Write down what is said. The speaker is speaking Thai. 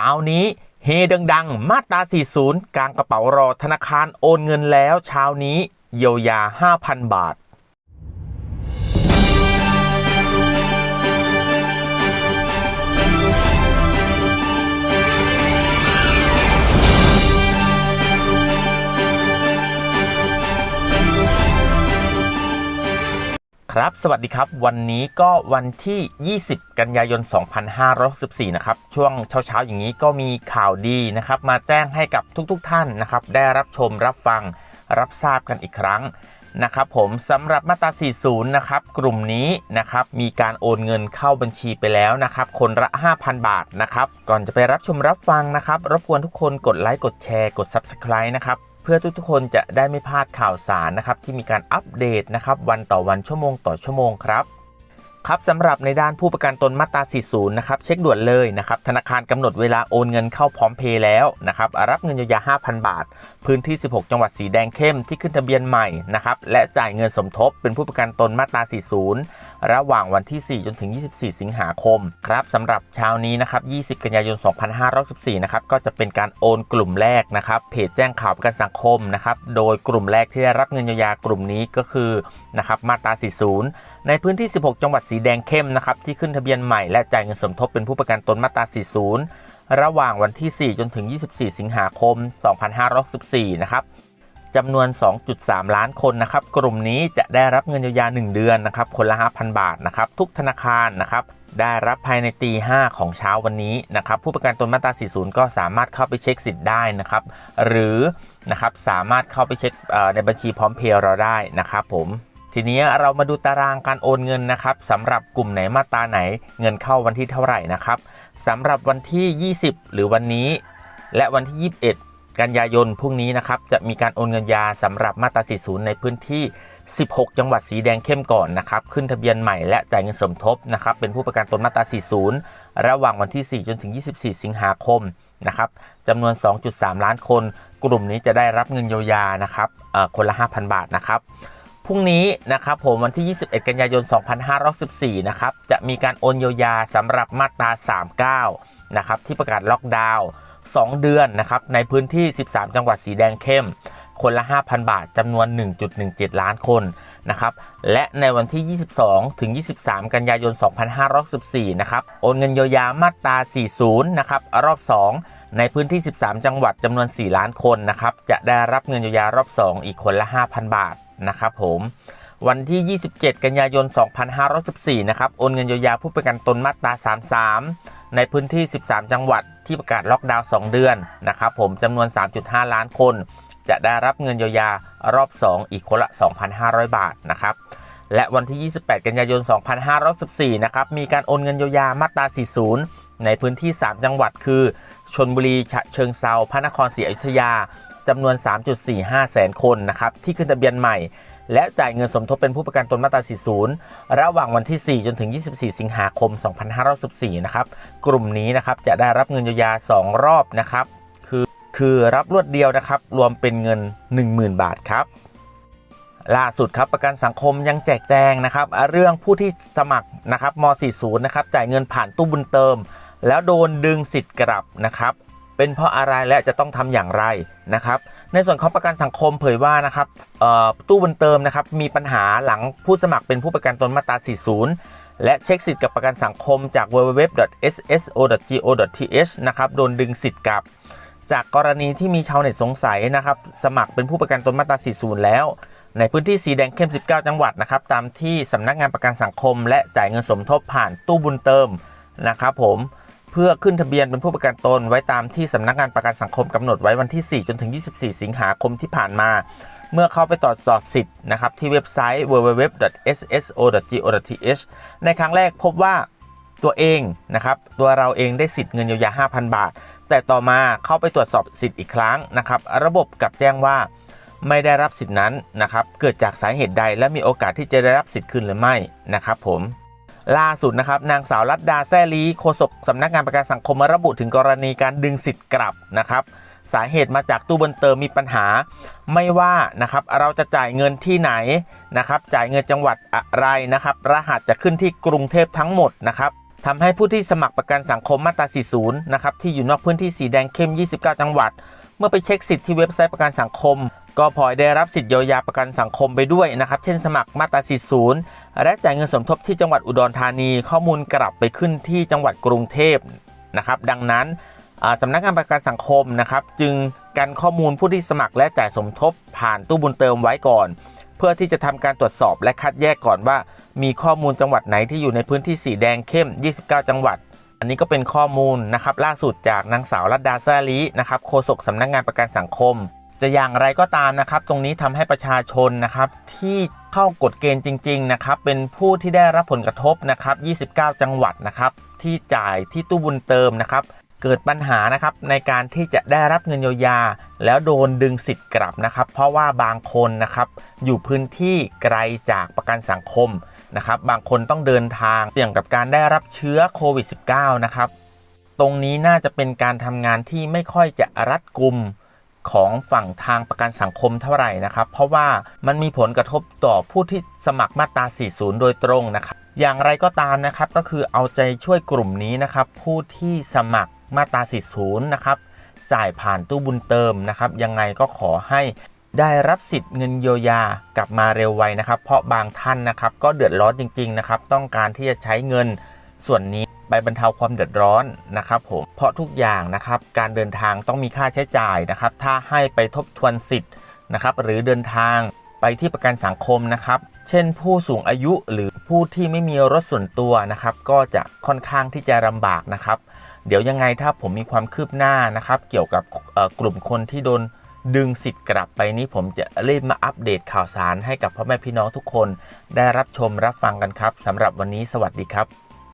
ช้านี้เฮดังๆ มาตรา 40 กลางกระเป๋ารอธนาคารโอนเงินแล้วเช้านี้ เยียวยา 5,000 บาท ครับ สวัสดีครับ วันนี้ก็วันที่ 20 กันยายน 2564 นะครับ ช่วงเช้าๆ อย่างนี้ก็มีข่าวดีนะครับ มาแจ้งให้กับทุกๆทท่านนะครับ ได้รับชมรับฟังรับทราบกันอีกครั้งนะครับผมสำหรับมาตรา 40 นะครับ กลุ่มนี้นะครับ มีการโอนเงินเข้าบัญชีไปแล้วนะครับ คนละ 5,000 บาทนะครับ ก่อนจะไปรับชมรับฟังนะครับ รบกวนทุกคนกดไลค์ กดแชร์ กด Subscribe นะครับ เพื่อทุกๆคนจะได้ไม่พลาดข่าวสารนะครับที่มีการอัปเดตนะครับวันต่อวันชั่วโมงต่อชั่วโมงครับครับสำหรับในด้านผู้ประกันตนมาตรา 40 นะครับเช็คด่วนเลยนะครับธนาคารกำหนดเวลาโอนเงินเข้าพร้อมเพย์แล้วนะครับรับเงินเยียวยา 5,000 บาท พื้นที่ 16 จังหวัดสีแดงเข้มที่ขึ้นทะเบียนใหม่นะครับและจ่ายเงินสมทบเป็นผู้ประกันตนมาตรา 40 ระหว่างวันที่ 4 จนถึง 24 สิงหาคมครับสำหรับเช้านี้นะครับ 20 กันยายน 2564นะครับก็จะเป็นการโอนกลุ่มแรกนะครับเพจแจ้งข่าวประกันสังคมนะครับโดยกลุ่มแรกที่ได้รับเงินเยียวยากลุ่มนี้ก็คือนะครับมาตรา 40 ในพื้นที่ 16 จังหวัดสีแดงเข้มนะครับที่ขึ้นทะเบียนใหม่และจ่ายเงินสมทบเป็นผู้ประกันตนมาตรา 40 ระหว่างวันที่ 4 จนถึง 24 สิงหาคม 2564นะครับ จำนวน 2.3 ล้านคนนะครับ กลุ่มนี้จะได้รับเงินเยียวยา 1 เดือนนะครับ คนละ 5,000 บาทนะครับ ทุกธนาคารนะครับ ได้รับภายในตี 5 ของเช้าวันนี้นะครับ ผู้ประกันตนมาตรา 40 ก็สามารถเข้าไปเช็คสิทธิ์ได้นะครับ หรือนะครับสามารถเข้าไปเช็คในบัญชีพร้อมเพย์เราได้นะครับผมทีนี้เรามาดูตารางการโอนเงินนะครับสำหรับกลุ่มไหนมาตราไหน เงินเข้าวันที่เท่าไหร่นะครับสำหรับวันที่ 20 หรือวันนี้ และวันที่ 21 กันยายนพรุ่งนี้นะครับจะมีการโอนเงินยาสำหรับมาตรา 40 ในพื้นที่ 16 จังหวัดสีแดงเข้มก่อนนะครับขึ้นทะเบียนใหม่และจ่ายเงินสมทบนะครับเป็นผู้ประกันตนมาตรา 40 ระหว่างวันที่ 4 จนถึง 24 สิงหาคมนะครับจำนวน 2.3 ล้านคน กลุ่มนี้จะได้รับเงินเยียวยานะครับคนละ 5,000 บาทนะครับพรุ่งนี้นะครับผมวันที่ 21 กันยายน 2564นะครับจะมีการโอนเยียวยาสำหรับมาตรา 39 นะครับที่ประกาศล็อกดาวน์ 2 เดือนนะครับในพื้นที่ 13 จังหวัดสีแดงเข้ม คนละ 5,000 บาทจำนวน 1.17 ล้านคนนะครับและในวันที่ 22 ถึง 23 กันยายน 2564นะครับโอนเงินเยียวยามาตรา 40 นะครับรอบ 2ในพื้นที่ 13 จังหวัดจำนวน 4 ล้านคนนะครับ จะได้รับเงินเยียวยารอบ 2 อีกคนละ 5,000 บาทนะครับผม วันที่ 27 กันยายน 2514 นะครับ โอนเงินเยียวยาผู้ประกันตนมาตรา 33 ในพื้นที่ 13 จังหวัดที่ประกาศล็อกดาวน์ 2 เดือนนะครับผมจำนวน 3.5 ล้านคน จะได้รับเงินเยียวยารอบ 2 อีกคนละ 2,500 บาทนะครับและวันที่ 28 กันยายน 2514 นะครับ มีการโอนเงินเยียวยามาตรา 40 ในพื้นที่ 3 จังหวัดคือ ชนบุรี ฉะเชิงเซาพระนครศรีอยุธยา จำนวน 3.45 แสนคนนะครับ ที่ขึ้นทะเบียนใหม่ และจ่ายเงินสมทบเป็นผู้ประกันตนมาตรา 40 ระหว่างวันที่ 4 จนถึง 24 สิงหาคม 2514นะครับ กลุ่มนี้นะครับจะได้รับเงินเยียวยา 2 รอบนะครับ คือคือรับรวดเดียวนะครับ รวมเป็นเงิน 10,000 บาทครับล่าสุดครับประกันสังคมยังแจกแจงนะครับ เรื่องผู้ที่สมัครนะครับม 40 นะครับจ่ายเงินผ่านตู้บุญเติม แล้วโดนดึงสิทธิ์กลับนะครับ เป็นเพราะอะไรและจะต้องทำอย่างไรนะครับ ในส่วนของประกันสังคมเผยว่านะครับตู้บุญเติมนะครับมีปัญหาหลังผู้สมัครเป็นผู้ประกันตนมาตรา 40 และเช็คสิทธิ์กับประกันสังคมจาก www.sso.go.th นะครับโดนดึงสิทธิ์กลับ จากกรณีที่มีชาวเน็ตสงสัยนะครับสมัครเป็นผู้ประกันตนมาตรา 40 แล้ว ในพื้นที่สีแดงเข้ม 19 จังหวัดนะครับตามที่สำนักงานประกันสังคม และจ่ายเงินสมทบผ่านตู้บุญเติมนะครับผม เพื่อขึ้นทะเบียนเป็นผู้ประกันตนไว้ตามที่สำนักงานประกันสังคมกำหนดไว้วันที่ 4 จนถึง 24 สิงหาคมที่ผ่านมา เมื่อเข้าไปตรวจสอบสิทธิ์นะครับที่เว็บไซต์ www.sso.go.th ในครั้งแรกพบว่าตัวเองนะครับตัวเราเองได้สิทธิ์เงินเยียวยา 5,000 บาท แต่ต่อมาเข้าไปตรวจสอบสิทธิ์อีกครั้งนะครับระบบกลับแจ้งว่าไม่ได้รับสิทธินั้นนะครับเกิดจากสาเหตุใดและมีโอกาสที่จะได้รับสิทธิ์คืนหรือไม่นะครับผม ล่าสุดนะครับนางสาวรัตดาแซ่ลีโฆษกสำนักงานประกันสังคมมาระบุถึงกรณีการดึงสิทธิ์กลับนะครับสาเหตุมาจากตู้บนเติมมีปัญหา ไม่ว่านะครับเราจะจ่ายเงินที่ไหนนะครับจ่ายเงินจังหวัดอะไรนะครับรหัสจะขึ้นที่กรุงเทพทั้งหมดนะครับทำให้ผู้ที่สมัครประกันสังคมมาตรา 40 นะครับที่อยู่นอกพื้นที่สีแดงเข้ม 29 จังหวัด เมื่อไปเช็คสิทธิ์ที่เว็บไซต์ประกันสังคม ก็พลอยได้รับสิทธิเยียวยาประกันสังคมไปด้วยนะครับ เช่นสมัครมาตรา 40 และจ่ายเงินสมทบที่จังหวัดอุดรธานี ข้อมูลกลับไปขึ้นที่จังหวัดกรุงเทพนะครับ ดังนั้นสำนักงานประกันสังคมนะครับ จึงกันข้อมูลผู้ที่สมัครและจ่ายสมทบผ่านตู้บุญเติมไว้ก่อน เพื่อที่จะทำการตรวจสอบและคัดแยกก่อนว่า มีข้อมูลจังหวัดไหนที่อยู่ในพื้นที่สีแดงเข้ม 29 จังหวัด อันนี้ก็เป็นข้อมูลนะครับล่าสุดจากนางสาวรัตดาซาลีนะครับโฆษกสำนักงานประกันสังคม จะอย่างไรก็ตามนะครับ ตรงนี้ทำให้ประชาชนนะครับที่ เข้ากฎเกณฑ์จริง ๆ นะครับ เป็นผู้ที่ได้รับผลกระทบนะครับ 29 จังหวัดนะครับ ที่จ่ายที่ตู้บุญเติมนะครับ เกิดปัญหานะครับในการที่จะได้รับเงินเยียวยา แล้วโดนดึงสิทธิ์กลับนะครับ เพราะว่าบางคนนะครับ อยู่พื้นที่ไกลจากประกันสังคมนะครับ บางคนต้องเดินทางเสี่ยงกับการได้รับเชื้อโควิด -19 นะครับ ตรงนี้น่าจะเป็นการทำงานที่ไม่ค่อยจะรัดกุม ของฝั่งทางประกันสังคมเท่าไหร่นะครับ เพราะว่ามันมีผลกระทบต่อผู้ที่สมัครมาตรา 40 โดยตรงนะครับ อย่างไรก็ตามนะครับก็คือเอาใจช่วยกลุ่มนี้นะครับ ผู้ที่สมัครมาตรา 40 นะครับ จ่ายผ่านตู้บุญเติมนะครับ ยังไงก็ขอให้ได้รับสิทธิ์เงินเยียวยากลับมาเร็วไวนะครับ เพราะบางท่านนะครับ ก็เดือดร้อนจริง ๆ นะครับ ต้องการที่จะใช้เงินส่วนนี้ ไปบรรเทาความเดือดร้อนนะครับผมเพราะทุกอย่างนะครับการเดินทางต้องมีค่าใช้จ่ายนะครับ ถ้าให้ไปทบทวนสิทธิ์นะครับ หรือเดินทางไปที่ประกันสังคมนะครับ เช่นผู้สูงอายุหรือผู้ที่ไม่มีรถส่วนตัวนะครับ ก็จะค่อนข้างที่จะลำบากนะครับ เดี๋ยวยังไงถ้าผมมีความคืบหน้านะครับ เกี่ยวกับกลุ่มคนที่โดนดึงสิทธิ์กลับไปนี้ผมจะรีบมาอัปเดตข่าวสารให้กับพ่อแม่พี่น้องทุกคน ได้รับชมรับฟังกันครับสำหรับวันนี้สวัสดีครับ